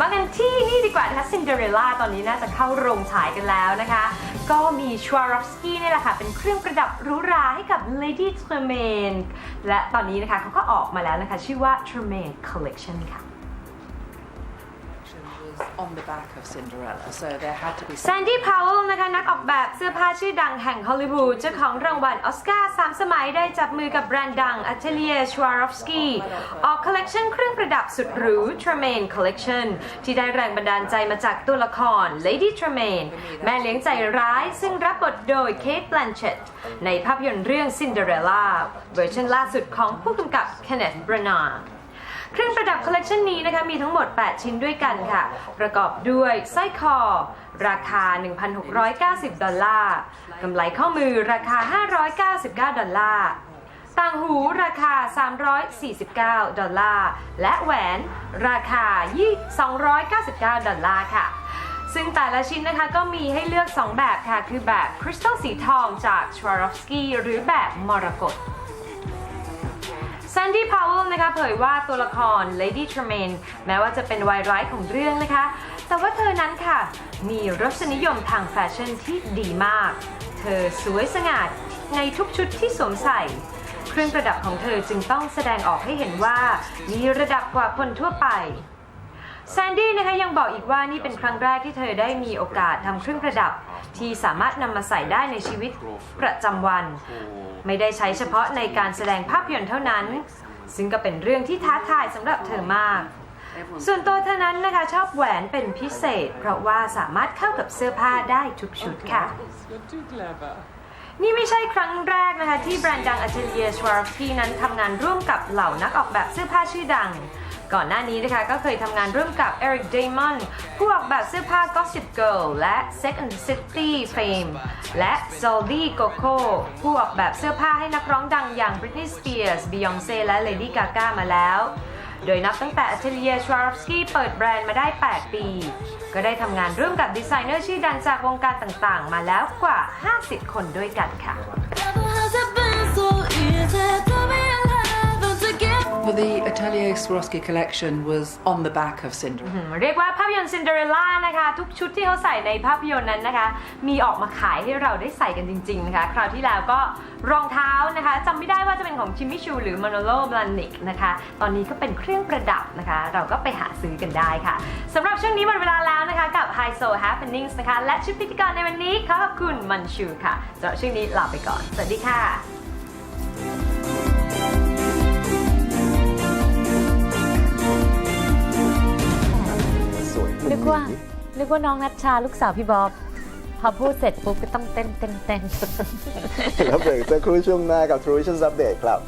มากันที่นี่ดีกว่านะคะซินเดอเรลล่าตอนนี้น่าจะเข้าโรงฉายกันแล้วนะคะ ก็มีชวารอฟสกี้นี่แหละค่ะ เป็นเครื่องประดับหรูหราให้กับ Lady Tremaine และตอนนี้นะคะเขาก็ออกมาแล้วนะคะ ชื่อว่า Tremaine Collection ค่ะ was on the back of Cinderella, so there had to be แซนดี้พาวเวลนะคะนักออกแบบเสื้อผ้าชื่อดังแห่งฮอลลีวูดเจ้าของรางวัลออสการ์สามสมัยได้จับมือกับแบรนด์ดัง Atelier Swarovski ออกคอลเลกชันเครื่องประดับสุดหรู Tremaine Collection ที่ได้แรงบันดาลใจมาจากตัวละคร Lady Tremaine แม่เลี้ยงใจร้ายซึ่งรับบทโดย Kate Blanchett ในภาพยนตร์เรื่อง Cinderella เวอร์ชันล่าสุดของผู้กำกับ Kenneth Branagh เครื่องประดับคอลเลกชันนี้นะคะมีทั้งหมด 8 ชิ้นด้วยกันค่ะ ประกอบด้วยสร้อยคอ ราคา 1,690 ดอลลาร์กำไลข้อมือราคา 599 ดอลลาร์ต่างหูราคา 349 ดอลลาร์ และแหวนราคา 299 ดอลลาร์ค่ะ ซึ่งแต่ละชิ้นนะคะก็มีให้เลือก 2 แบบค่ะ คือแบบคริสตัลสีทองจาก Swarovski หรือแบบมรกต ซันดี้พาวเวลนะคะเผยว่าตัวละคร Lady Tremaine แม้ว่าจะเป็นวายร้ายของเรื่องนะคะ แต่ว่าเธอนั้นค่ะ มีรสนิยมทางแฟชั่นที่ดีมาก เธอสวยสง่าในทุกชุดที่สวมใส่ เครื่องประดับของเธอจึงต้องแสดงออกให้เห็นว่า มีระดับกว่าคนทั่วไป แซนดี้นะคะยังบอกอีกว่านี่เป็นครั้งแรกที่เธอได้มีโอกาสทำเครื่องประดับ ที่สามารถนำมาใส่ได้ในชีวิตประจำวัน ไม่ได้ใช้เฉพาะในการแสดงภาพยนตร์เท่านั้น ซึ่งก็เป็นเรื่องที่ท้าทายสำหรับเธอมาก ส่วนตัวเธอนั้นนะคะชอบแหวนเป็นพิเศษ เพราะว่าสามารถเข้ากับเสื้อผ้าได้ทุกชุดค่ะ นี่ไม่ใช่ครั้งแรกนะคะ ที่แบรนด์ดัง Atelier Swarovski นั้นทำงานร่วมกับเหล่านักออกแบบเสื้อผ้าชื่อดัง ก่อนหน้านี้นะคะก็เคยทำงานร่วมกับ Eric Damon ผู้ออกแบบเสื้อผ้า Gossip Girl และ Sex and the City Fame และ Zoldy Coco ผู้ออกแบบเสื้อผ้าให้นักร้องดังอย่าง Britney Spears Beyoncé และ Lady Gaga มาแล้ว โดยนับตั้งแต่อัจฉริยะชวารฟสกี้เปิดแบรนด์มาได้ 8 ปี ก็ได้ทำงานร่วมกับดีไซเนอร์ชื่อดังจากวงการต่างๆ มาแล้วกว่า 50 คนด้วยกันค่ะ Well, the Atelier Swarovski collection was on the back of Cinderella. เรียกว่าภาพยนตร์ซินเดอเรลล่านะคะ ทุกชุดที่เขาใส่ในภาพยนตร์นั้นนะคะ มีออกมาขายให้เราได้ใส่กันจริงๆนะคะคราวที่แล้วก็รองเท้านะคะจำไม่ได้ว่าจะเป็นของชิมิชูหรือม a นโลบลันนิกนะคะ ตอนนี้ก็เป็นเครื่องประดับนะคะ เราก็ไปหาซื้อกันได้ค่ะสำหรับช่วงนี้หมดเวลาแล้วนะคะ กับ High Soul Happenings นะคะ และชุดพิธีกรในวันนี้ขอขอบคุณมันชูค่ะสำหรับช่วงนี้ลาไปก่อน สวัสดีค่ะ นึกว่า นึกว่าน้องนัชชาลูกสาวพี่บ๊อบ พอพูดเสร็จปุ๊บก็ต้องเต้นเต้นเต้น แล้วเบรกสักครู่ช่วงหน้ากับ True Vision Update ครับ